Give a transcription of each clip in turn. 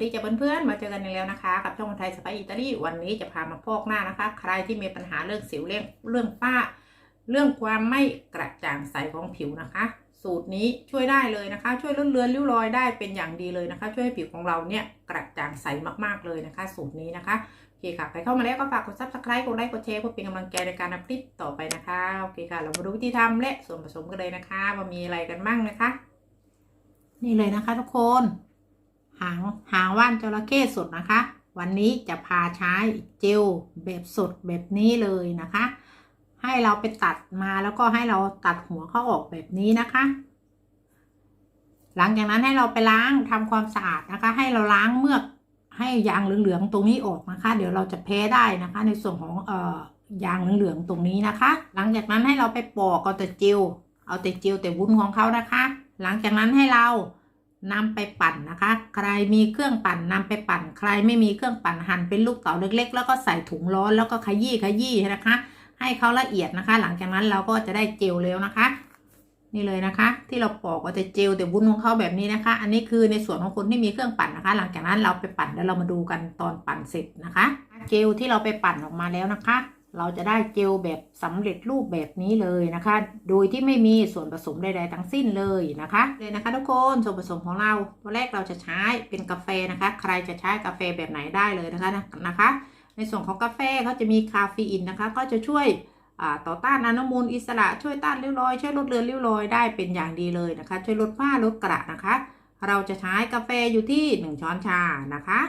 ดีจ้ะเพื่อนๆ มาเจอกันอีกแล้วนะคะ กับช่องคนไทยสไปอิตาลีวันนี้จะพามาพอกหน้านะคะ ใครที่มีปัญหาเรื่องสิวเรื่องเรื่องฝ้า เรื่องความไม่กระจ่างใสของผิวนะคะ สูตรนี้ช่วยได้เลยนะคะ ช่วยลดเลือนริ้วรอยได้เป็นอย่างดีเลยนะคะ ช่วยให้ผิวของเราเนี่ยกระจ่างใสมากๆเลยนะคะ สูตรนี้นะคะโอเคค่ะใครเข้ามาแล้วก็ฝากกด subscribe กดไลค์กดแชร์เพื่อเป็นกำลังใจในการทำคลิปต่อไปนะคะโอเคค่ะ เรามาดูวิธีทำและส่วนผสมกันเลยนะคะว่ามีอะไรกันบ้างนะคะ นี่เลยนะคะ ทุกคน หางหางว่านจระเข้สดนะคะ วันนี้จะพาใช้เจลแบบสดแบบนี้เลยนะคะ ให้เราไปตัดมาแล้วก็ให้เราตัดหัวเขาออกแบบนี้นะคะ หลังจากนั้นให้เราไปล้างทำความสะอาดนะคะ ให้เราล้างเมือกให้ยางเหลืองๆตรงนี้ออกนะคะ เดี๋ยวเราจะแพ้ได้นะคะ ในส่วนของเอ่อยางเหลืองๆตรงนี้นะคะ หลังจากนั้นให้เราไปปอกเอาแต่เจลเอาแต่เจลแต่วุ้นของเขานะคะ หลังจากนั้นให้เรา นำไปปั่นนะคะ ใครมีเครื่องปั่นนำไปปั่น ใครไม่มีเครื่องปั่นหั่นเป็นลูกเต๋าเล็ก ๆ แล้วก็ใส่ถุงร้อนแล้วก็ขยี้ขยี้นะคะ ให้เขาละเอียดนะคะ หลังจากนั้นเราก็จะได้เจลแล้วนะคะ นี่เลยนะคะ ที่เราปอกก็จะเจลแต่วุ้นของเขาแบบนี้นะคะ อันนี้คือในส่วนของคนที่มีเครื่องปั่นนะคะ หลังจากนั้นเราไปปั่นแล้วเรามาดูกันตอนปั่นเสร็จนะคะ เจลที่เราไปปั่นออกมาแล้วนะคะ เราจะได้เจลแบบสำเร็จรูปแบบนี้เลยนะคะ โดยที่ไม่มีส่วนผสมใดๆทั้งสิ้นเลยนะคะ เลยนะคะทุกคน ส่วนผสมของเรา ตัวแรกเราจะใช้เป็นกาแฟนะคะ ใครจะใช้กาแฟแบบไหนได้เลยนะคะนะคะ ในส่วนของกาแฟเขาจะมีคาเฟอีนนะคะ ก็จะช่วยต่อต้านอนุมูลอิสระ ช่วยต้านริ้วรอย ช่วยลดเลือนริ้วรอยได้เป็นอย่างดีเลยนะคะ ช่วยลดฝ้าลดกระนะคะ เราจะใช้กาแฟอยู่ที่ 1 ช้อนชานะคะ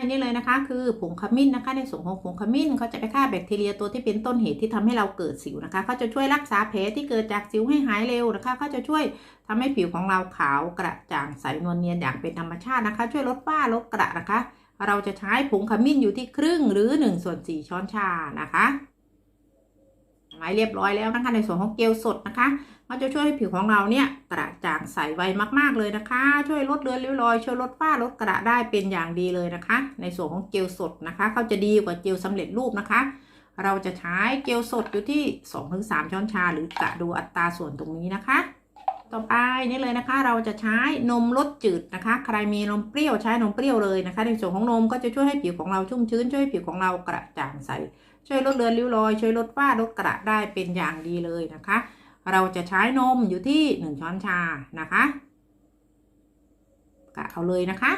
อันนี้เลยนะคะ คือผงขมิ้นนะคะ ในส่วนของผงขมิ้นเขาจะไปฆ่าแบคทีเรียตัวที่เป็นต้นเหตุที่ทำให้เราเกิดสิวนะคะเขาจะช่วยรักษาแผลที่เกิดจากสิวให้หายเร็วนะคะเขาจะช่วยทำให้ผิวของเราขาวกระจ่างใสนวลเนียนอย่างเป็นธรรมชาตินะคะ ช่วยลดฝ้าลดกระนะคะ เราจะใช้ผงขมิ้นอยู่ที่ครึ่งหรือ1ส่วน4ช้อนชานะคะไว้เรียบร้อยแล้วนะคะในส่วนของเกลสดนะคะ มันจะช่วยให้ผิวของเราเนี่ยกระจ่างใสไวมากๆเลยนะคะ ช่วยลดเลือนริ้วรอยช่วยลดฝ้าลดกระได้เป็นอย่างดีเลยนะคะ ในส่วนของเจลสดนะคะเขาจะดีกว่าเจลสำเร็จรูปนะคะ เราจะใช้เจลสดอยู่ที่ 2-3 ช้อนชา หรือกะดูอัตราส่วนตรงนี้นะคะต่อไปนี่เลยนะคะ เราจะใช้นมรสจืดนะคะ ใครมีนมเปรี้ยวใช้นมเปรี้ยวเลยนะคะ ในส่วนของนมก็จะช่วยให้ผิวของเราชุ่มชื้น ช่วยผิวของเรากระจ่างใส ช่วยลดเลือนริ้วรอย ช่วยลดฝ้าลดกระได้เป็นอย่างดีเลยนะคะ เราจะใช้นมอยู่ที่ 1 ช้อนชานะคะกะเอาเลยนะคะ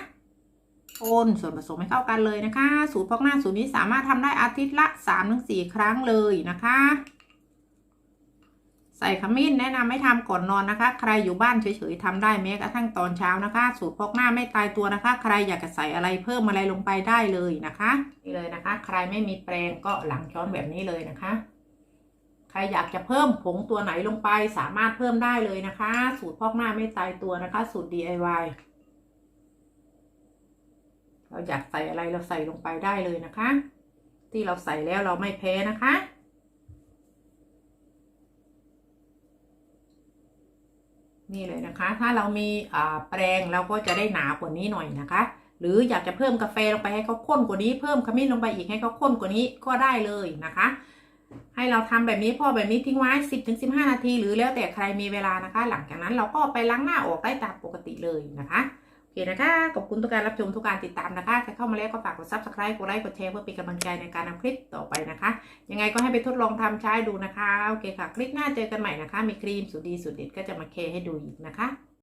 คนส่วนผสมให้เข้ากันเลยนะคะ สูตรพอกหน้าสูตรนี้สามารถทำได้อาทิตย์ละ 3-4 ครั้งเลยนะคะ ใส่ขมิ้นแนะนำให้ทำก่อนนอนนะคะ ใครอยู่บ้านเฉยๆทำได้แม้กระทั่งตอนเช้านะคะ สูตรพอกหน้าไม่ตายตัวนะคะ ใครอยากจะใส่อะไรเพิ่มอะไรลงไปได้เลยนะคะ นี่เลยนะคะ ใครไม่มีแปรงก็หลังช้อนแบบนี้เลยนะคะ ใครอยากจะเพิ่มผงตัวไหนลงไปสามารถเพิ่มได้เลยนะคะ สูตรพอกหน้าไม่ตายตัวนะคะ สูตร DIY เราอยากใส่อะไรเราใส่ลงไปได้เลยนะคะ ที่เราใส่แล้วเราไม่แพ้นะคะนี่เลยนะคะ ถ้าเรามีแปรงเราก็จะได้หนากว่านี้หน่อยนะคะ หรืออยากจะเพิ่มกาแฟลงไปให้เขาข้นกว่านี้ เพิ่มขมิ้นลงไปอีกให้เขาข้นกว่านี้ก็ได้เลยนะคะ ให้เราทำแบบนี้พอแบบนี้ทิ้งไว้10-15นาที หรือแล้วแต่ใครมีเวลานะคะ หลังจากนั้นเราก็ไปล้างหน้าออกได้ตามปกติเลยนะคะโอเคนะคะขอบคุณทุกการรับชมทุกการติดตามนะคะใครเข้ามาแล้วก็ฝากกด subscribe กดไลค์กดแชร์เพื่อเป็นกำลังใจในการทำคลิปต่อไปนะคะ ยังไงก็ให้ไปทดลองทำใช้ดูนะคะโอเคค่ะ คลิปหน้าเจอกันใหม่นะคะ มีครีมสูตรดีสูตรเด็ดก็จะมาแชร์ให้ดูอีกนะคะ